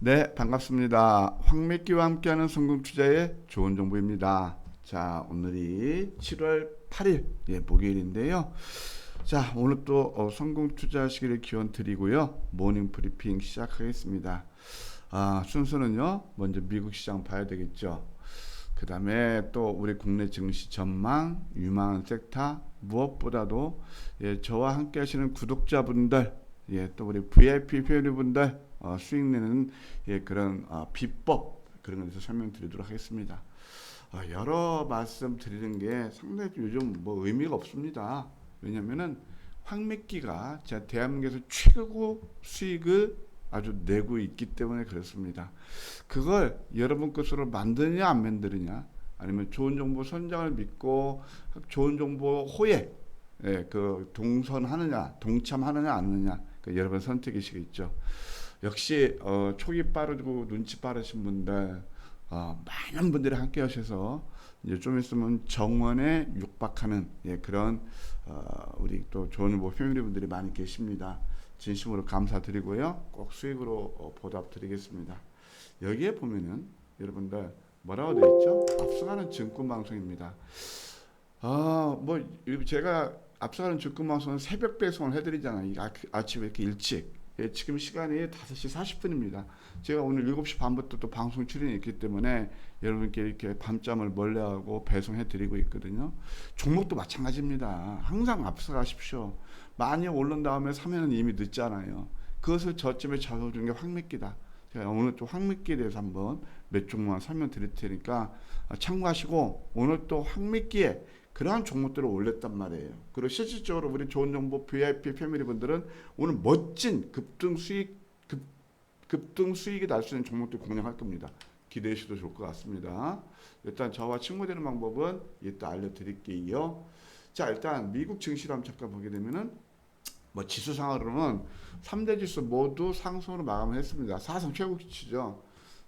네, 반갑습니다. 황미끼와 함께하는 성공 투자의 좋은 정보입니다. 자, 오늘이 7월 8일, 예, 목요일인데요. 자, 오늘 또 어, 성공 투자하시기를 기원 드리고요. 모닝 브리핑 시작하겠습니다. 아, 순서는요. 먼저 미국 시장 봐야 되겠죠. 그 다음에 또 우리 국내 증시 전망, 유망한 섹터, 무엇보다도 예, 저와 함께 하시는 구독자분들, 예, 또 우리 VIP 회원분들 어, 수익 내는 예, 그런 어, 비법 그런 것에서 설명드리도록 하겠습니다. 어, 여러 말씀 드리는 게 상당히 요즘 뭐 의미가 없습니다. 왜냐면은 황맥기가 제가 대한민국에서 최고 수익을 아주 내고 있기 때문에 그렇습니다. 그걸 여러분 것으로 만드냐 안 만드느냐 아니면 좋은 정보 선장을 믿고 좋은 정보 호에 예, 그 동선하느냐 동참하느냐 안 하느냐 그 여러분 선택이시겠죠. 역시 어, 촉이 빠르고 눈치 빠르신 분들 어, 많은 분들이 함께 하셔서 이제 좀 있으면 정원에 육박하는 예, 그런 어, 우리 또 좋은 뭐 패밀리 분들이 많이 계십니다. 진심으로 감사드리고요. 꼭 수익으로 어, 보답드리겠습니다. 여기에 보면은 여러분들 뭐라고 되어 있죠? 앞서가는 증권 방송입니다. 아, 뭐 제가 앞서가는 증권 방송은 새벽 배송을 해드리잖아요. 이 아, 아침에 이렇게 일찍. 예, 지금 시간이 5시 40분입니다. 제가 오늘 7시 반부터 또 방송 출연이 있기 때문에 여러분께 이렇게 밤잠을 멀레하고 배송해 드리고 있거든요. 종목도 마찬가지입니다. 항상 앞서가십시오. 많이 오른 다음에 사면은 이미 늦잖아요. 그것을 저점에 잡아주는 게 황미끼다. 제가 오늘 또 황미끼에 대해서 한번 몇 종목만 설명 드릴 테니까 참고하시고 오늘 또 황미끼에 그러한 종목들을 올렸단 말이에요. 그리고 실질적으로 우리 좋은 정보 VIP 패밀리 분들은 오늘 멋진 급등 수익 급, 급등 수익이 날 수 있는 종목들 공략할 겁니다. 기대해 주셔도 좋을 것 같습니다. 일단 저와 친구되는 방법은 이따 알려드릴게요. 자 일단 미국 증시를 한번 잠깐 보게 되면은 뭐 지수상으로는 3대 지수 모두 상승으로 마감을 했습니다. 사상 최고치죠.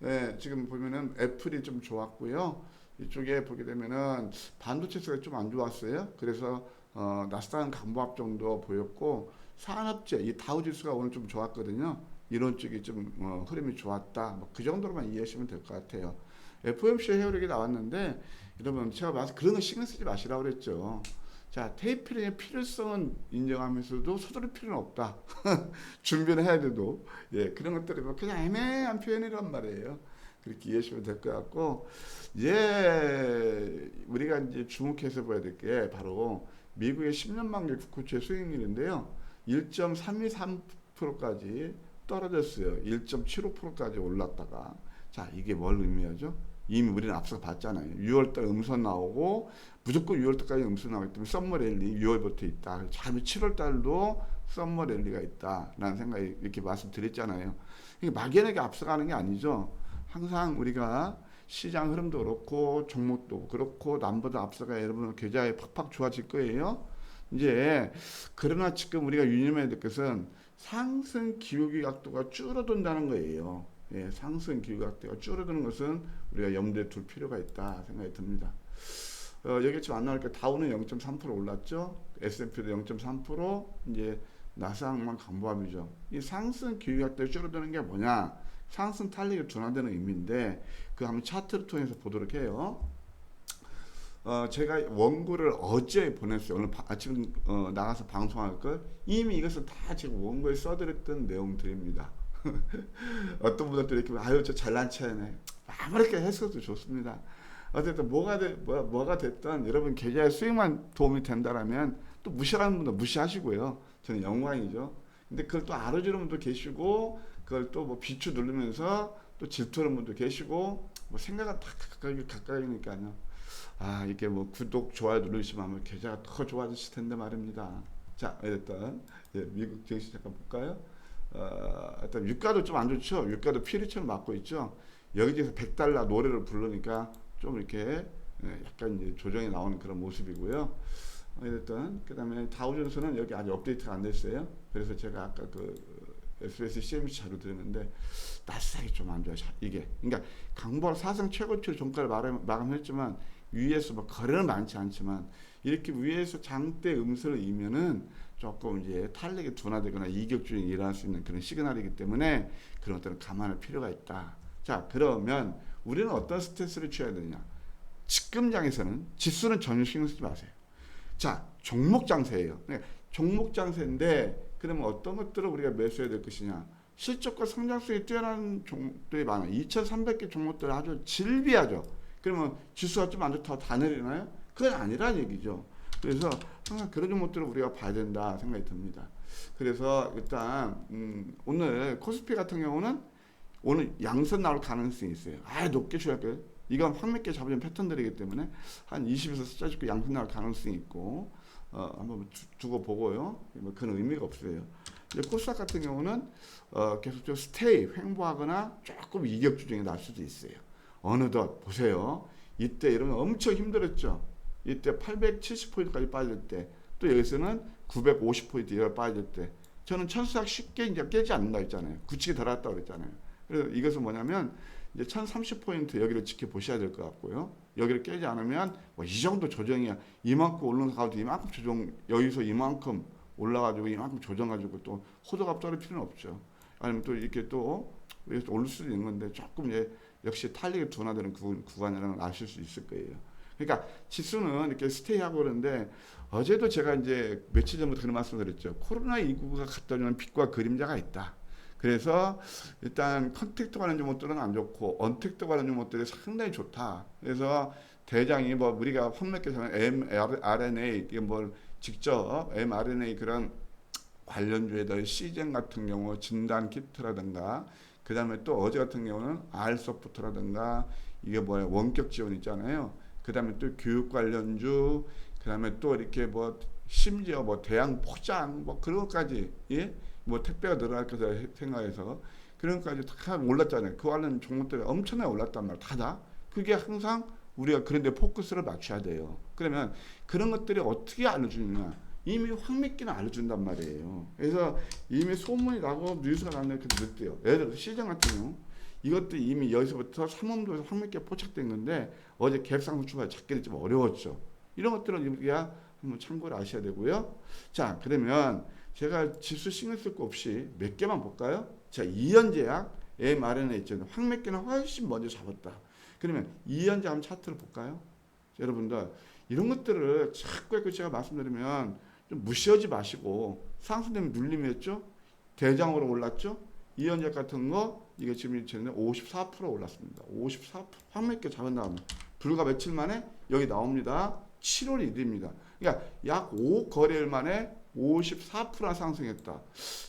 네, 지금 보면은 애플이 좀 좋았고요. 이쪽에 보게 되면은 반도체가 좀 안 좋았어요. 그래서 어, 나스닥은 강보합 정도 보였고 산업재 이 다우 지수가 오늘 좀 좋았거든요. 이런 쪽이 좀 어, 흐름이 좋았다. 뭐 그 정도로만 이해하시면 될 것 같아요. FOMC 헤어력이 나왔는데 여러분 제가 봐서 그런 거 신경 쓰지 마시라고 그랬죠. 자, 테이프링의 필요성은 인정하면서도 서두를 필요는 없다. 준비는 해야 돼도 예 그런 것들이 뭐 그냥 애매한 표현이란 말이에요. 그렇게 이해하시면 될 것 같고 이제 우리가 이제 주목해서 봐야 될 게 바로 미국의 10년 만기 국채 수익률인데요. 1.323%까지 떨어졌어요. 1.75%까지 올랐다가 자 이게 뭘 의미하죠? 이미 우리는 앞서 봤잖아요. 6월달 음선 나오고 무조건 6월달까지 음선 나오기 때문에 썸머 랠리 6월부터 있다. 잘못 7월달도 썸머 랠리가 있다라는 생각이 이렇게 말씀드렸잖아요. 이게 막연하게 앞서가는 게 아니죠. 항상 우리가 시장 흐름도 그렇고 종목도 그렇고 남보다 앞서가 여러분 계좌에 팍팍 좋아질 거예요. 이제 그러나 지금 우리가 유념해야 될 것은 상승 기울기 각도가 줄어든다는 거예요. 예, 상승 기울기 각도가 줄어드는 것은 우리가 염두에 둘 필요가 있다 생각이 듭니다. 어, 여기 지금 안 나올까 다우는 0.3% 올랐죠. S&P도 0.3% 이제 나스닥만 강보합이죠. 이 상승 기울기 각도가 줄어드는 게 뭐냐? 상승 탄력이 둔화되는 의미인데 그 한번 차트를 통해서 보도록 해요. 어, 제가 원고를 어제 보냈어요. 오늘 바, 아침 어, 나가서 방송할 걸 이미 이것을 다 지금 원고에 써드렸던 내용들입니다. 어떤 분들도 이렇게 아유 저 잘난 체네 아무렇게 했어도 좋습니다. 어쨌든 뭐가 되, 뭐, 뭐가 됐든 여러분 계좌의 수익만 도움이 된다라면 또 무시하는 분들 무시하시고요. 저는 영광이죠. 근데 그걸 또 알아주는 분도 계시고 그걸 또 뭐 비추 누르면서 또 질투하는 분도 계시고 뭐 생각은 다 가까이 가까이니까요. 아 이게 뭐 구독 좋아요 누르시면 아마 계좌가 더 좋아지실 텐데 말입니다. 자 일단 예, 미국 증시 잠깐 볼까요? 어, 일단 유가도 좀 안 좋죠. 유가도 피리처럼 맞고 있죠. 여기에서 100달러 노래를 부르니까 좀 이렇게 예, 약간 이제 조정이 나오는 그런 모습이고요. 어, 일단 그다음에 다우존스는 여기 아직 업데이트가 안 됐어요. 그래서 제가 아까 그 SBS CMC 자료 드렸는데 나스닥이 좀 안 좋아요. 이게 그러니까 강보 사상 최고치를 종가를 마감, 마감했지만 위에서 뭐 거래는 많지 않지만 이렇게 위에서 장대 음수를 이면은 조금 이제 탄력이 둔화되거나 이격주행이 일어날 수 있는 그런 시그널이기 때문에 그런 것들은 감안할 필요가 있다. 자 그러면 우리는 어떤 스탠스를 취해야 되느냐? 지금장에서는 지수는 전혀 신경 쓰지 마세요. 자 종목 장세예요. 네, 종목 장세인데 그러면 어떤 것들을 우리가 매수해야 될 것이냐? 실적과 성장성이 뛰어난 종목들이 많아요. 2,300개 종목들 아주 질비하죠. 그러면 지수가 좀 안 좋다고 다 내리나요? 그건 아니란 얘기죠. 그래서 항상 그런 종목들을 우리가 봐야 된다 생각이 듭니다. 그래서 일단 음, 오늘 코스피 같은 경우는 오늘 양선 나올 가능성이 있어요. 아 높게 쉬어요. 이건 확몇개 잡으면 패턴들이기 때문에 한 20에서 숫자 짓고 양선 나올 가능성이 있고 어, 한번 두, 두고 보고요. 뭐 그런 의미가 없어요. 코스닥 같은 경우는 어, 계속 좀 스테이 횡보하거나 조금 이격 주중에 날 수도 있어요. 어느덧 보세요. 이때 이러면 엄청 힘들었죠. 이때 870포인트까지 빠질 때, 또 여기서는 950포인트 이하 빠질 때, 저는 천수학 쉽게 이제 깨지 않는다 했잖아요. 굳히게 들어갔다 그랬잖아요. 그래서 이것은 뭐냐면 이제 1030포인트 여기를 지켜보셔야 될 것 같고요. 여기를 깨지 않으면 뭐 이 정도 조정이야. 이만큼 올라가도 이만큼 조정, 여기서 이만큼 올라가지고 이만큼 조정가지고 또 호도값 떨을 필요는 없죠. 아니면 또 이렇게 또 오를 수도 있는 건데 조금 이제 역시 탄력이 둔화되는 구, 구간이라는 걸 아실 수 있을 거예요. 그러니까 지수는 이렇게 스테이하고 그러는데 어제도 제가 이제 며칠 전부터 그런 말씀을 드렸죠. 코로나 19가 갖다 주는 빛과 그림자가 있다. 그래서 일단 컨택트 관련 종목들은 안 좋고 언택트 관련 종목들이 상당히 좋다. 그래서 대장이 뭐 우리가 판매께서는 mRNA 이게 뭘 직접 mRNA 그런 관련주에들 시젠 같은 경우 진단 키트라든가 그 다음에 또 어제 같은 경우는 알소프트라든가 이게 뭐야 원격 지원 있잖아요. 그 다음에 또 교육 관련주 그 다음에 또 이렇게 뭐 심지어 뭐 대양 포장 뭐 그런 것까지 예? 뭐 택배가 늘어날 거다 생각해서 그런 것까지 다 올랐잖아요. 그 관련 종목들이 엄청나게 올랐단 말이야. 다다. 그게 항상 우리가 그런데 포커스를 맞춰야 돼요. 그러면 그런 것들이 어떻게 알려주느냐. 이미 확믿기는 알려준단 말이에요. 그래서 이미 소문이 나고 뉴스가 나는데 그때 늦대요. 예를 들어 시장 같은 경우 이것도 이미 여기서부터 삼원도에서 확믿게 포착된 건데 어제 갭상승 추가 잡기는 좀 어려웠죠. 이런 것들은 우리가 한번 참고를 하셔야 되고요. 자 그러면 제가 지수 신경 쓸 거 없이 몇 개만 볼까요? 자 이연제약 mRNA 있잖아요. 확몇개는 훨씬 먼저 잡았다. 그러면 이연제 한번 차트를 볼까요? 자, 여러분들 이런 것들을 자꾸 제가 말씀드리면 좀 무시하지 마시고 상승되면 눌림이었죠. 대장으로 올랐죠. 이연제 같은 거 이게 지금 전에 54% 올랐습니다. 54% 확몇개 잡은 다음에 불과 며칠 만에 여기 나옵니다. 7월 1일입니다. 그러니까 약 5거래일 만에 54%나 상승했다.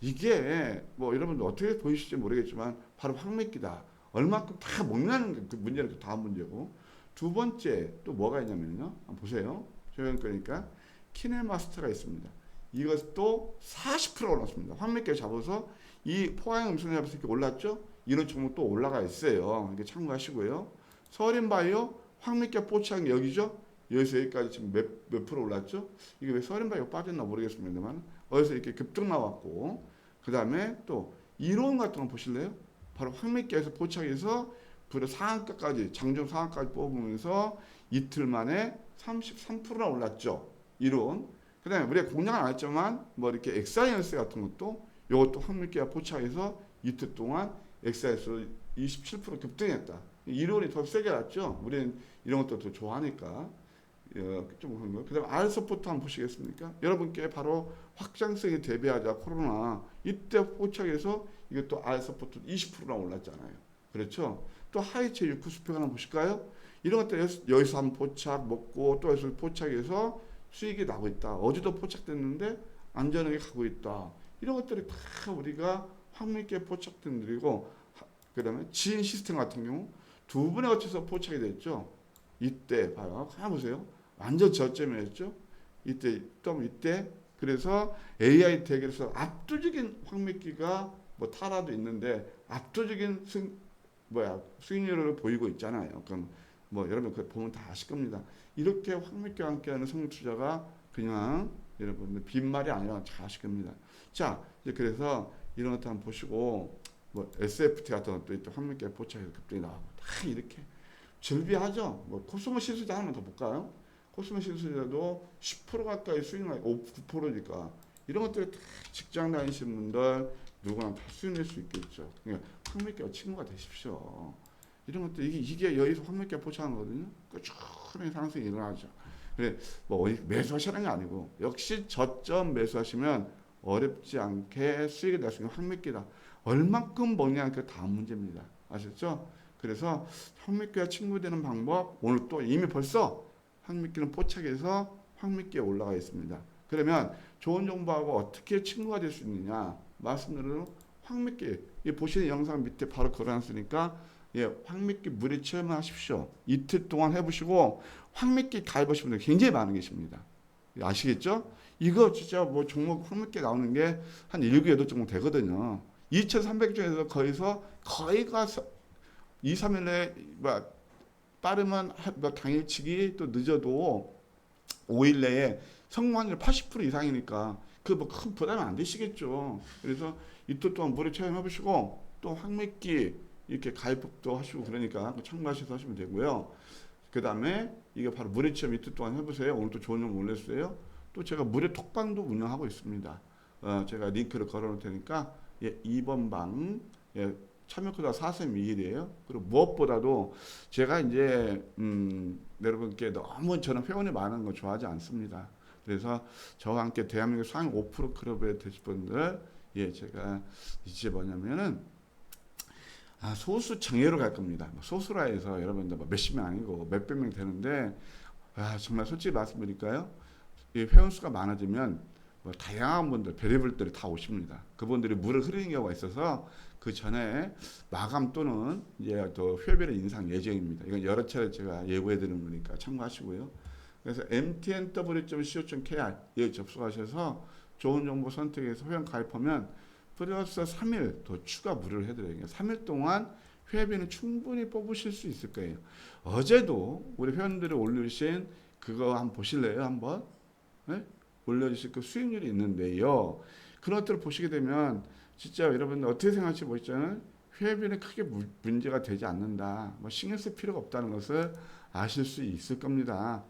이게 뭐 여러분들 어떻게 보이실지 모르겠지만 바로 확맥기다. 얼마큼 다 먹는 그 문제는 그 다음 문제고 두 번째 또 뭐가 있냐면요. 보세요. 조용 거니까 키네마스터가 있습니다. 이것도 40% 올랐습니다. 확맥기 잡아서 이 포항 음성 잡아서 이렇게 올랐죠. 이런 종목 또 올라가 있어요. 이렇게 참고하시고요. 서린바이오 확맥기 포착 여기죠. 여기까지 지금 몇, 몇 프로 올랐죠? 이게 왜 서른바이가 빠졌나 모르겠습니다만 어디서 이렇게 급등 나왔고 그 다음에 또 이론 같은 거 보실래요? 바로 황맥계에서 포착해서 불의 상한가까지 장중 상한가까지 뽑으면서 이틀 만에 33%나 올랐죠. 이론. 그 다음에 우리가 공략은 안 했지만 뭐 이렇게 엑사이언스 같은 것도 이것도 황맥계가 포착해서 이틀 동안 엑사이언스 27% 급등했다. 이론이 더 세게 났죠. 우리는 이런 것도 더 좋아하니까. 예, 좀 그런 거. 그다음 알서포트 한번 보시겠습니까? 여러분께 바로 확장성에 대비하자 코로나 이때 포착해서 이것도 알서포트 20%나 올랐잖아요. 그렇죠? 또 하이체 유쿠 스펙 하나 보실까요? 이런 것들 여기서 한 포착 먹고 또 여기서 포착해서 수익이 나고 있다. 어제도 포착됐는데 안전하게 가고 있다. 이런 것들이 다 우리가 확밀게 포착된 들이고 그다음에 지인 시스템 같은 경우 두 번에 걸쳐서 포착이 됐죠. 이때 봐요. 가만 보세요. 완전 저점이었죠. 이때 또 이때 그래서 AI 대결에서 압도적인 확맥기가 뭐 타라도 있는데 압도적인 승 뭐야 수익률을 보이고 있잖아요. 그럼 뭐 여러분 그 보면 다 아실 겁니다. 이렇게 확맥기와 함께하는 성공 투자가 그냥 여러분들 빈말이 아니라 잘 아실 겁니다. 자 이제 그래서 이런 것도 한번 보시고 뭐 SFT 같은 것도 이때 확맥기가 포착해서 급등이 나오고 다 이렇게 절비하죠. 뭐 코스모 시술자 하나만 더 볼까요? 코스모 시술자도 10% 가까이 수익 나, 9%니까 이런 것들이 다 직장 다니시는 분들 누구나 다 수행할 수 있겠죠. 그러니까 황미끼와 친구가 되십시오. 이런 것들 이게 이게 여기서 황미끼가 포착한 거거든요. 꾸준히 상승이 일어나죠. 그래 뭐 매수하시는 게 아니고 역시 저점 매수하시면 어렵지 않게 수익이 날 수 있는 황미끼다. 얼만큼 버냐 그 다음 문제입니다. 아셨죠? 그래서 황미끼와 친구 되는 방법 오늘 또 이미 벌써 황미끼는 포착해서 황미끼에 올라가 있습니다. 그러면 좋은 정보하고 어떻게 친구가 될 수 있느냐 말씀드린 황미끼 이 보시는 영상 밑에 바로 걸어놨으니까 예 황미끼 무료 체험을 하십시오. 이틀 동안 해보시고 황미끼 가입하신 분들 굉장히 많은 계십니다. 아시겠죠? 이거 진짜 뭐 종목 황미끼 나오는 게 한 7, 8종목 되거든요. 2,300 중에서 거기서 거의가 2, 3일 내에 뭐 빠르면 한- 뭐 당일치기 또 늦어도 5일 내에 성공률 80% 이상이니까 그 뭐 큰 부담이 안 되시겠죠. 그래서 이틀 동안 무료 체험해 보시고 또 황매기 이렇게 가입도 하시고 그러니까 참고하셔서 하시면 되고요. 그 다음에 이게 바로 무료 체험 이틀 동안 해보세요. 오늘 또 좋은 정보 올렸어요. 또 제가 무료 톡방도 운영하고 있습니다. 어, 제가 링크를 걸어놓을 테니까 예, 2번 방 예, 참여 코드가 4.21이에요. 그리고 무엇보다도 제가 이제 음, 여러분께 너무 저는 회원이 많은 거 좋아하지 않습니다. 그래서 저와 함께 대한민국 상위 5% 클럽에 되실 분들 예 제가 이제 뭐냐면은 아 소수 정예로 갈 겁니다. 뭐 소수라 해서 여러분들 뭐 몇십 명 아니고 몇백 명 되는데 아 정말 솔직히 말씀드릴까요? 이 회원 수가 많아지면 뭐 다양한 분들 별의별들이 다 오십니다. 그분들이 물을 흐르는 경우가 있어서 그 전에 마감 또는 이제 또 회비를 인상 예정입니다. 이건 여러 차례 제가 예고해 드리는 거니까 참고하시고요. 그래서 mtnw.co.kr 에 접속하셔서 좋은 정보 선택해서 회원 가입하면 플러스 3일 더 추가 무료를 해드려요. 3일 동안 회비는 충분히 뽑으실 수 있을 거예요. 어제도 우리 회원들이 올리신 그거 한번 보실래요? 한번 네? 올려주실 그 수익률이 있는데요. 그런 것들을 보시게 되면 진짜 여러분들 어떻게 생각할지 모르겠잖아요. 회비는 크게 무- 문제가 되지 않는다. 뭐 신경 쓸 필요가 없다는 것을 아실 수 있을 겁니다.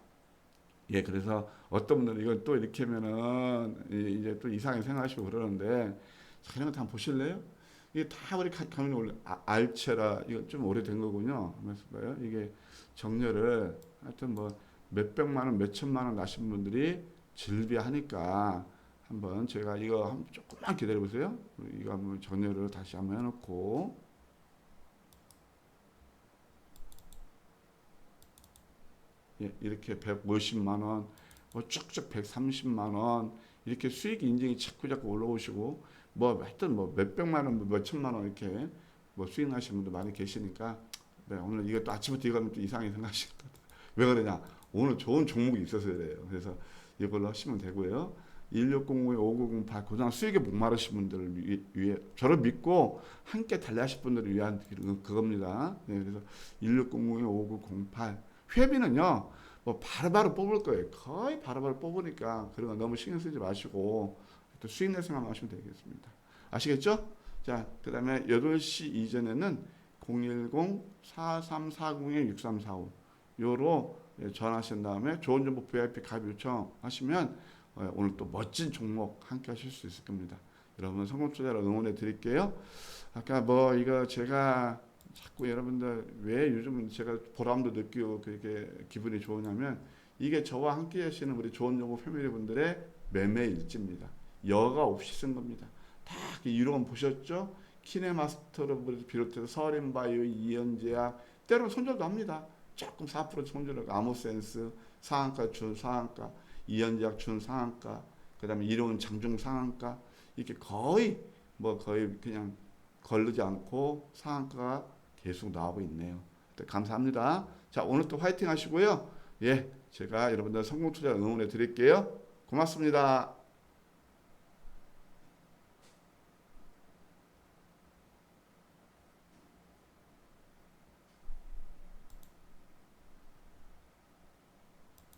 예, 그래서 어떤 분들은 이건 또 이렇게 하면은 이- 이제 또 이상하게 생각하시고 그러는데 자, 이런 거다 한번 보실래요? 이게 다 우리 가- 가면 원래 아, 알체라 이거 좀 오래된 거군요. 하면서 봐요. 이게 정렬을 하여튼 뭐 몇백만 원, 몇천만 원 나신 분들이 질비하니까 한번 제가 이거 한 조금만 기다려 보세요. 이거 한번 정렬을 다시 한번 해놓고 예, 이렇게 150만 원, 뭐 쭉쭉 130만 원 이렇게 수익 인증이 자꾸 자꾸 올라오시고 뭐 하여튼 뭐 몇백만 원, 뭐 몇천만 원 이렇게 뭐 수익 나시는 분들 많이 계시니까 네, 오늘 또 아침부터 이거 하면 또 이상하게 생각하실 것 같아요. 왜 그러냐? 오늘 좋은 종목이 있어서 그래요. 그래서 이걸로 하시면 되고요. 1609에 5908 그동안 수익에 목마르신 분들을 위- 위해 저를 믿고 함께 달려하실 분들을 위한 그- 그겁니다. 네, 그래서 1609에 5908 회비는요. 뭐 바로바로 뽑을 거예요. 거의 바로바로 뽑으니까 거 너무 신경 쓰지 마시고 또 수익 낼 생각만 하시면 되겠습니다. 아시겠죠? 자, 그다음에 8시 이전에는 010-4340-6345 요로 예, 전화하신 다음에 좋은 정보 VIP 가입 요청하시면 어, 오늘 또 멋진 종목 함께 하실 수 있을 겁니다. 여러분 성공 투자로 응원해 드릴게요. 아까 뭐 이거 제가 자꾸 여러분들 왜 요즘은 제가 보람도 느끼고 그렇게 기분이 좋으냐면 이게 저와 함께 하시는 우리 좋은 정보 패밀리 분들의 매매 일지입니다. 여가 없이 쓴 겁니다. 다그 이론 보셨죠? 키네마스터를 비롯해서 서린바이오, 이연제약 때로는 손절도 합니다. 조금 4% 손절하고 아모센스 상한가 준 상한가 준 상한가 그다음에 이론 장중 상한가 이렇게 거의 뭐 거의 그냥 걸르지 않고 상한가가 계속 나오고 있네요. 네, 감사합니다. 자 오늘 또 화이팅 하시고요. 예, 제가 여러분들 성공 투자 응원해 드릴게요. 고맙습니다.